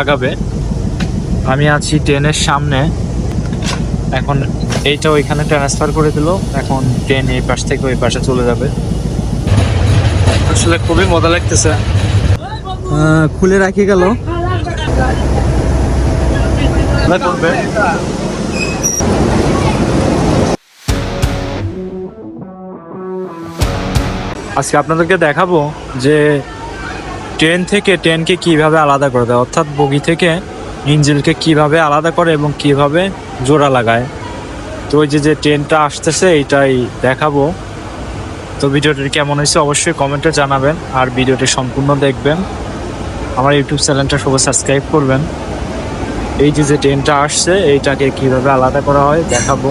আগাবে। আমি আছি ট্রেনের সামনে। এখন এইটা ওইখানে ট্রান্সফার করে দিল। এখন ট্রেন এই পাশ থেকে ওই পাশে চলে যাবে। আসলে খুবই মজা লাগতেছে। খুলে রাখি গেল। আজকে আপনাদেরকে দেখাবো যে ট্রেন থেকে ট্রেনকে কীভাবে আলাদা করে দেয়? অর্থাৎ বগি থেকে ইঞ্জিনকে কীভাবে আলাদা করে এবং কীভাবে জোড়া লাগায়? তো ওই যে যে ট্রেনটা আসতেছে, এইটাই দেখাবো। তো ভিডিওটি কেমন হয়েছে অবশ্যই কমেন্টে জানাবেন আর ভিডিওটি সম্পূর্ণ দেখবেন। আমার ইউটিউব চ্যানেলটা সবাই সাবস্ক্রাইব করবেন। এই যে যে ট্রেনটা আসছে, এইটাকে কীভাবে আলাদা করা হয় দেখাবো।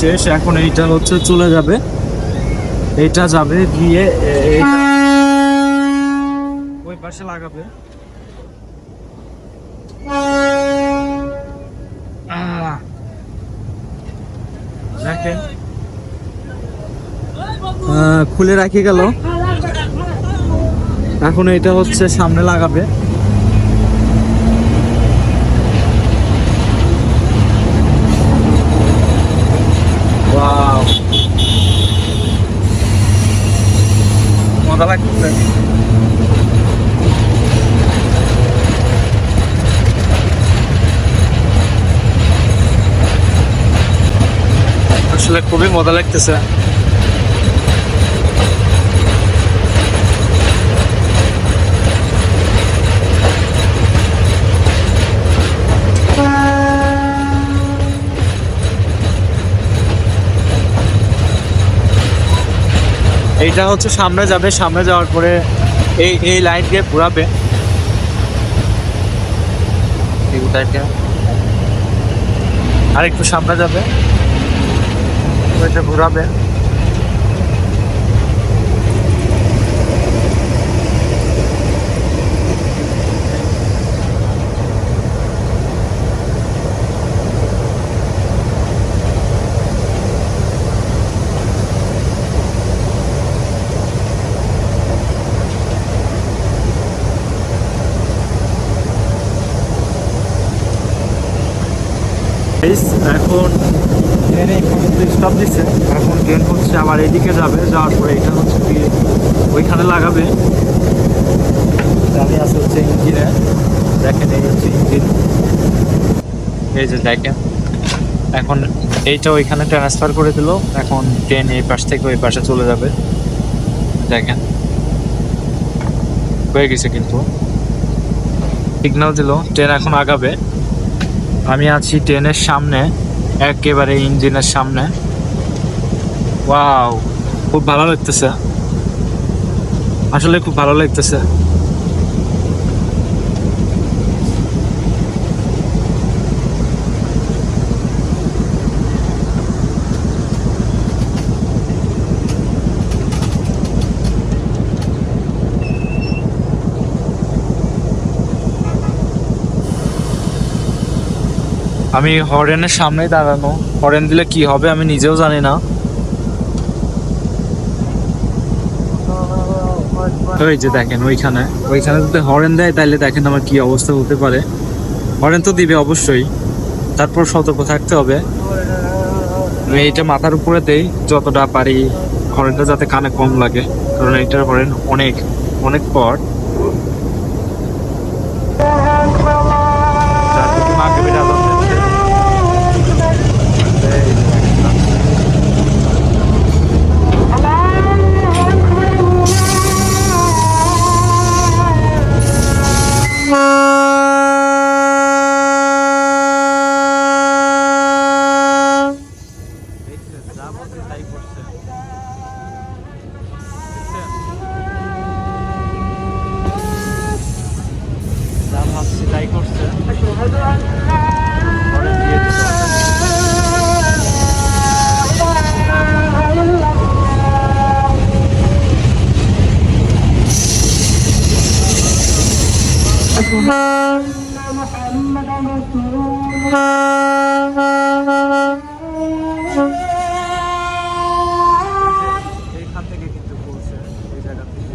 শেষ, এখন এইটা হচ্ছে চলে যাবে। এইটা যাবে গিয়ে ওই পাশে লাগাবে। দেখেন। খুলে রাখি গেল। এখন এটা হচ্ছে সামনে লাগাবে ওয়াও মজা লাগতেছে আসলে খুবই মজা লাগতেছে। এইটা হচ্ছে সামনে যাবে, সামনে যাওয়ার পরে এই এই লাইন দিয়ে ঘুরাবে। আর একটু সামনে যাবে। ওইটা ঘুরাবে Guys, এখন ট্রেন এইখানে স্টপ দিচ্ছে, এখন ট্রেন হচ্ছে, আবার এদিকে যাবে, যাওয়ার পরে এটা হচ্ছে গিয়ে ওইখানে লাগাবে। আমি আছে হচ্ছে ইঞ্জিনে দেখেন এই হচ্ছে ইঞ্জিন এই যে দেখেন, এখন এইটা ওইখানে ট্রান্সফার করে দিল, এখন ট্রেন এই পাশ থেকে ওই পাশে চলে যাবে। দেখেন, হয়ে গেছে কিন্তু। সিগন্যাল দিল ট্রেন এখন আগাবে। আমি আছি ট্রেনের সামনে। একেবারে ইঞ্জিনের সামনে। ওয়াও খুব ভালো লাগতেছে। আসলে খুব ভালো লাগতেছে। আমি হরেনের সামনেই দাঁড়ানো। হরেন দিলে কি হবে আমি নিজেও জানি না। ওই যে দেখেন ওইখানে। ওইখানে যদি হরেন দেয় তাহলে দেখেন আমার কি অবস্থা হতে পারে। হরেন তো দিবে অবশ্যই। তারপর সতর্ক থাকতে হবে। এইটা মাথার উপরে দেই, যতটা পারি হরেনটা যাতে কানে কম লাগে। কারণ এইটার হরেন অনেক অনেক পর। যা বলছে তাই করছে। যা। এইখান থেকে কিন্তু বলছে এই জায়গা থেকে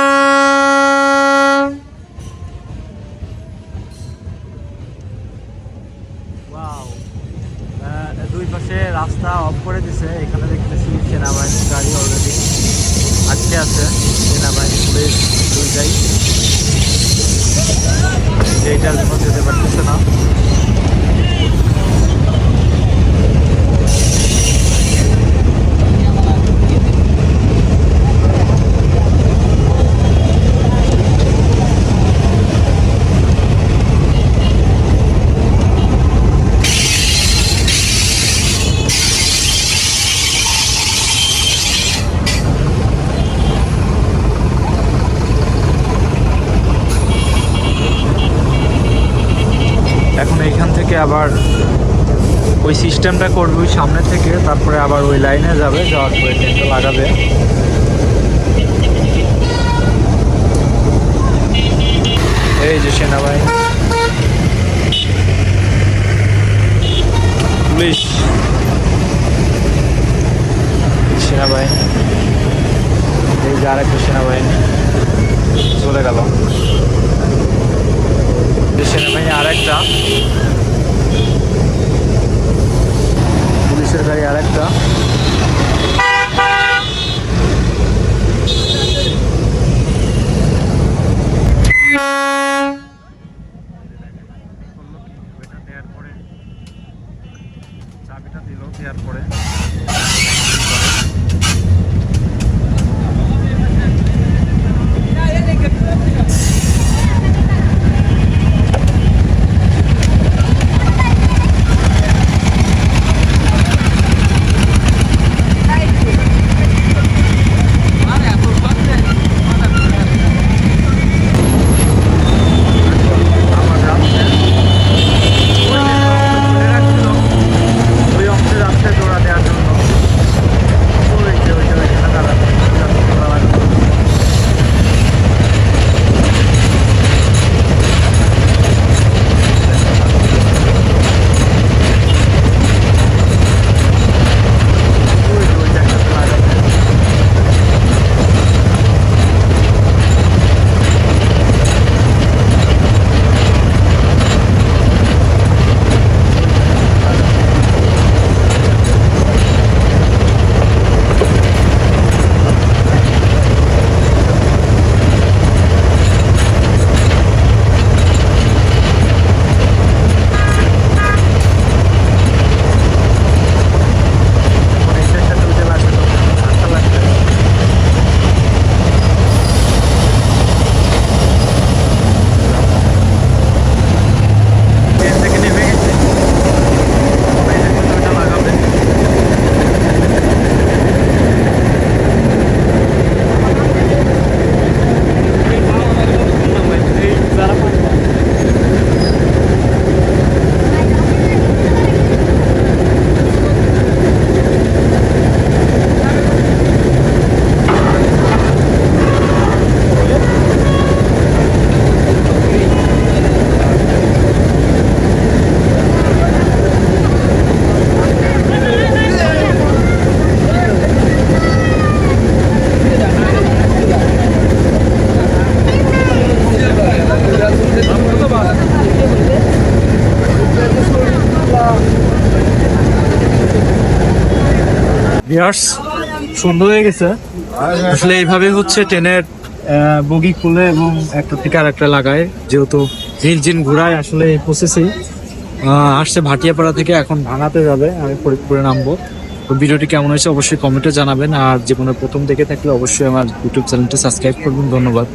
দুই পাশে রাস্তা অফ করে দিছে। এখানে দেখতেছি সেনাবাহিনীর গাড়ি অলরেডি আটকে আছে। সেনাবাহিনী পুলিশ দুইটাই। এইটার যেতে পারতেছে না। থেকে আবার ওই সিস্টেমটা করবে ওই সামনে থেকে, তারপরে আবার ওই লাইনে যাবে, যাওয়ার পরে ট্রেনটা লাগাবে। এই যে সেনাবাহিনী। পুলিশ। সেনাবাহিনী। এই যে আরেকটা সেনাবাহিনী। চলে গেল। সেনাবাহিনী আরেকটা। পুলিশের গাড়ি আরেকটা। ভিউয়ার্স সুন্দর হয়ে গেছে। আসলে এইভাবে হচ্ছে ট্রেনের বগি খুলে এবং একটা থেকে আর একটা লাগায়, যেহেতু ইঞ্জিন ঘোরায় আসলে এই প্রসেসেই আসছে ভাটিয়াপাড়া থেকে এখন ভাঙাতে যাবে, আমি ফরিদপুরে নামবো। তো ভিডিওটি কেমন হয়েছে অবশ্যই কমেন্টে জানাবেন, আর জীবনের প্রথম দেখে থাকলে অবশ্যই আমার ইউটিউব চ্যানেলটি সাবস্ক্রাইব করবেন। ধন্যবাদ।